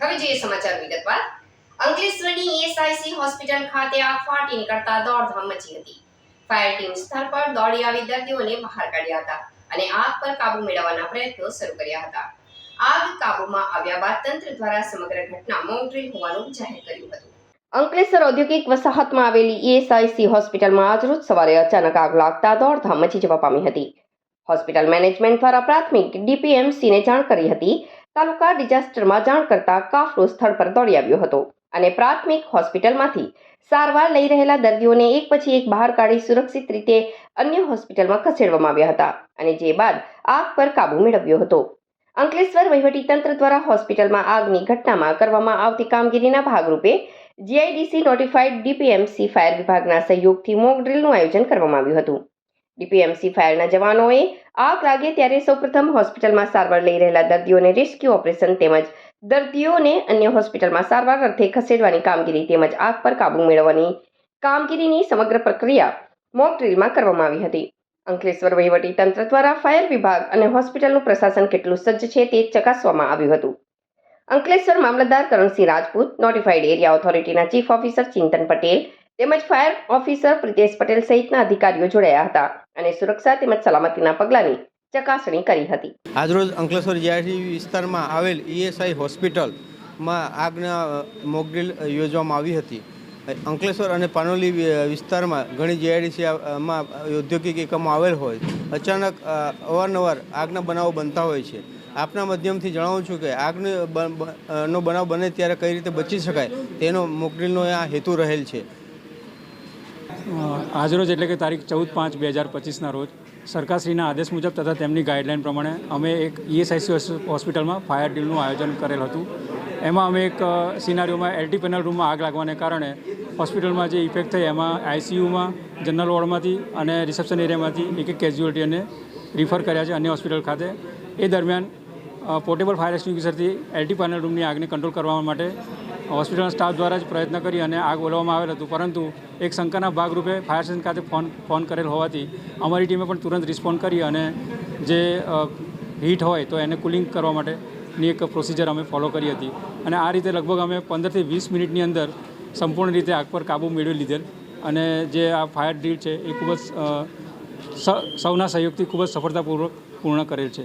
હવે જોઈએ સમાચાર વિગતવાર. અંકલેશ્વરની ઈએસઆઈસી હોસ્પિટલ ખાતે આગ ફાટી નીકળતા દોડધામ મચી હતી. ફાયર ટીમ સ્થળ પર દોડી આવી દર્દીઓને બહાર કાઢ્યા હતા અને આગ પર કાબુ મેળવવાના પ્રયત્નો શરૂ કર્યા હતા. આગ કાબુમાં આવ્યા બાદ તંત્ર દ્વારા સમગ્ર ઘટના મોક હોવાનું જાહેર કર્યું હતું. અંકલેશ્વર ઔદ્યોગિક વસાહતમાં આવેલી ઈએસઆઈસી હોસ્પિટલમાં આજરોજ સવારે અચાનક આગ લાગતા દોડધામ મચી જવા પામી હતી. હોસ્પિટલ મેનેજમેન્ટ દ્વારા પ્રાથમિક ડીપીએમસીને જાણ કરી હતી તાલુકા ડિઝાસ્ટરમાં જાણ કરતા કાફલો સ્થળ પર દોડી આવ્યો હતો અને પ્રાથમિક હોસ્પિટલમાંથી સારવાર લઈ રહેલા દર્દીઓને એક પછી એક બહાર કાઢી સુરક્ષિત રીતે અન્ય હોસ્પિટલમાં ખસેડવામાં આવ્યા હતા અને જે બાદ આગ પર કાબુ મેળવ્યો હતો. અંકલેશ્વર વહીવટીતંત્ર દ્વારા હોસ્પિટલમાં આગની ઘટનામાં કરવામાં આવતી કામગીરીના ભાગરૂપે જીઆઈડીસી નોટિફાઈડ ડીપીએમસી ફાયર વિભાગના સહયોગથી મોક ડ્રીલનું આયોજન કરવામાં આવ્યું હતું. ડીપીએમસી ફાયરના જવાનોએ આગ લાગે ત્યારે સૌપ્રથમ હોસ્પિટલમાં સારવાર લઈ રહેલા દર્દીઓને રેસ્ક્યુ ઓપરેશન તેમજ દર્દીઓને અન્ય હોસ્પિટલમાં સારવાર અર્થે ખસેડવાની કામગીરી તેમજ આગ પર કાબુ મેળવવાની કામગીરીની સમગ્ર પ્રક્રિયા મોક ડ્રીલમાં કરવામાં આવી હતી. અંકલેશ્વર વહીવટી તંત્ર દ્વારા ફાયર વિભાગ અને હોસ્પિટલનું પ્રશાસન કેટલું સજ્જ છે તે ચકાસવામાં આવ્યું હતું. અંકલેશ્વર મામલતદાર કરણસિંહ રાજપૂત, નોટિફાઈડ એરિયા ઓથોરિટીના ચીફ ઓફિસર ચિંતન પટેલ તેમજ ફાયર ઓફિસર પ્રિતેશ પટેલ સહિતના અધિકારીઓ જોડાયા હતા અને સુરક્ષા તેમજ સલામતીના પગલાંની ચકાસણી કરી હતી. આજરોજ અંકલેશ્વર જીઆઈડી વિસ્તારમાં આવેલ ઈએસઆઈ હોસ્પિટલમાં આગના મોકડ્રીલ યોજવામાં આવી હતી. અંકલેશ્વર અને પાનોલી વિસ્તારમાં ઘણી જીઆઈડીસીમાં ઔદ્યોગિક એકમો આવેલ હોય. અચાનક અવારનવાર આગના બનાવો બનતા હોય છે. આપના માધ્યમથી જણાવું છું કે આગનો નો બનાવ બને ત્યારે કઈ રીતે બચી શકાય તેનો મોકડ્રીલનો આ હેતુ રહેલ છે. આજરોજ એટલે કે તારીખ ચૌદ પાંચ બે હજાર પચીસના રોજ સરકારશ્રીના આદેશ મુજબ તથા તેમની ગાઈડલાઇન પ્રમાણે અમે એક ઈએસઆઈસી હોસ્પિટલમાં ફાયર ડીલનું આયોજન કરેલ હતું. એમાં અમે એક સિનારીઓમાં એલટી પેનલ રૂમમાં આગ લાગવાને કારણે હોસ્પિટલમાં જે ઇફેક્ટ થઈ એમાં આઈસીયુમાં જનરલ વોર્ડમાંથી અને રિસેપ્શન એરિયામાંથી એક એક કેઝ્યુઅલ્ટીને રિફર કર્યા છે અન્ય હોસ્પિટલ ખાતે. એ દરમિયાન પોર્ટેબલ ફાયર એક્સ્ટિંગ્વિશરથી એલટી પેનલ રૂમની આગને કંટ્રોલ કરવા માટે હોસ્પિટલના સ્ટાફ દ્વારા જ પ્રયત્ન કરી અને આગ ઓલવવામાં આવેલ હતું. પરંતુ એક શંકાના ભાગરૂપે ફાયર સ્ટેશન ખાતે ફોન ફોન કરેલ હોવાથી અમારી ટીમે પણ તુરંત રિસ્પોન્ડ કરી અને જે હીટ હોય તો એને કુલિંગ કરવા માટેની એક પ્રોસિજર અમે ફોલો કરી હતી. અને આ રીતે લગભગ અમે પંદરથી વીસ મિનિટની અંદર સંપૂર્ણ રીતે આગ પર કાબૂ મેળવી લીધેલ. અને જે આ ફાયર ડ્રીલ છે એ ખૂબ જ સૌના સહયોગથી ખૂબ જ સફળતાપૂર્વક પૂર્ણ કરેલ છે.